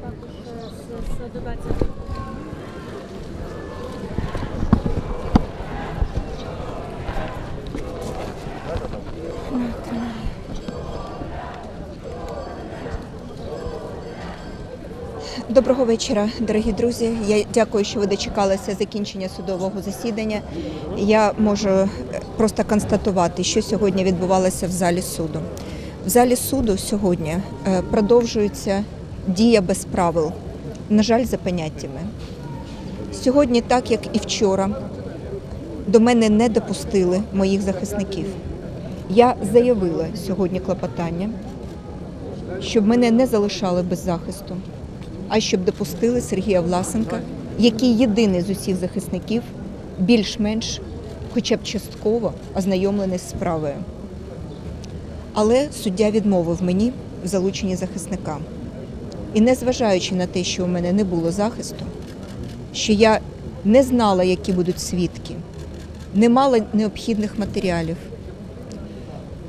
Також з, з 20 Доброго вечора, дорогі друзі. Я дякую, що ви дочекалися закінчення судового засідання. Я можу е, просто констатувати, що сьогодні відбувалося в залі суду. В залі суду сьогодні е, продовжується дія без правил, на жаль, за поняттями. Сьогодні, так як і вчора, до мене не допустили моїх захисників. Я заявила сьогодні клопотання, щоб мене не залишали без захисту а щоб допустили Сергія Власенка, який єдиний з усіх захисників більш-менш, хоча б частково ознайомлений з справою. Але суддя відмовив мені в залученні захисника. І незважаючи на те, що у мене не було захисту, що я не знала, які будуть свідки, не мала необхідних матеріалів,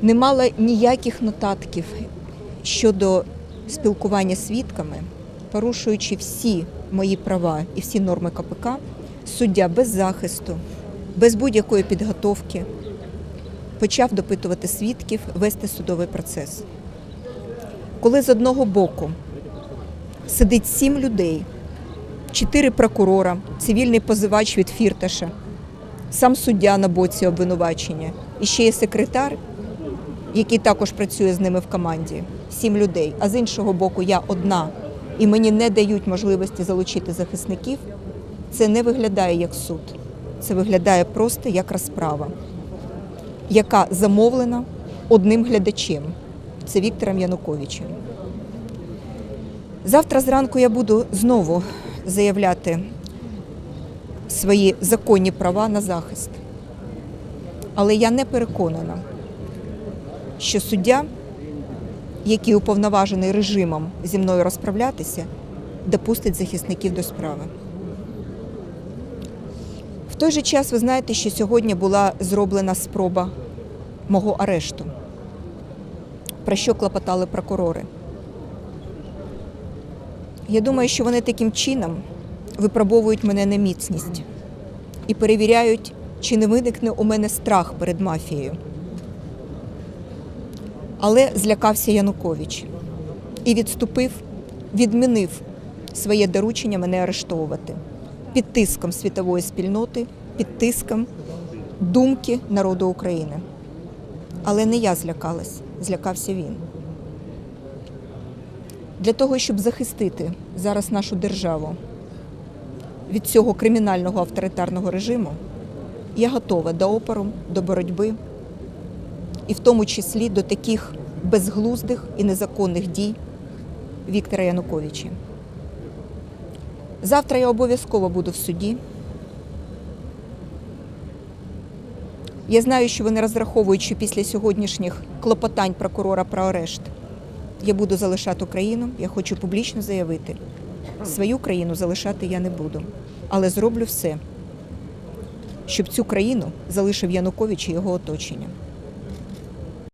не мала ніяких нотатків щодо спілкування з свідками, порушуючи всі мої права і всі норми КПК, суддя без захисту, без будь-якої підготовки почав допитувати свідків, вести судовий процес. Коли з одного боку сидить сім людей, чотири прокурора, цивільний позивач від Фірташа, сам суддя на боці обвинувачення і ще є секретар, який також працює з ними в команді, сім людей. А з іншого боку, я одна, і мені не дають можливості залучити захисників. Це не виглядає як суд, це виглядає просто як розправа, яка замовлена одним глядачем це Віктором Януковичем. Завтра зранку я буду знову заявляти свої законні права на захист. Але я не переконана, що суддя, який уповноважений режимом зі мною розправлятися, допустить захисників до справи. В той же час ви знаєте, що сьогодні була зроблена спроба мого арешту, про що клопотали прокурори. Я думаю, що вони таким чином випробовують мене на міцність і перевіряють, чи не виникне у мене страх перед мафією. Але злякався Янукович і відступив, відмінив своє доручення мене арештовувати під тиском світової спільноти, під тиском думки народу України. Але не я злякалась, злякався він. Для того, щоб захистити зараз нашу державу від цього кримінального авторитарного режиму, я готова до опору, до боротьби, і в тому числі до таких безглуздих і незаконних дій Віктора Януковича. Завтра я обов'язково буду в суді. Я знаю, що вони розраховують, що після сьогоднішніх клопотань прокурора про арешт я буду залишати Україну. Я хочу публічно заявити, свою країну залишати я не буду, але зроблю все, щоб цю країну залишив Янукович і його оточення.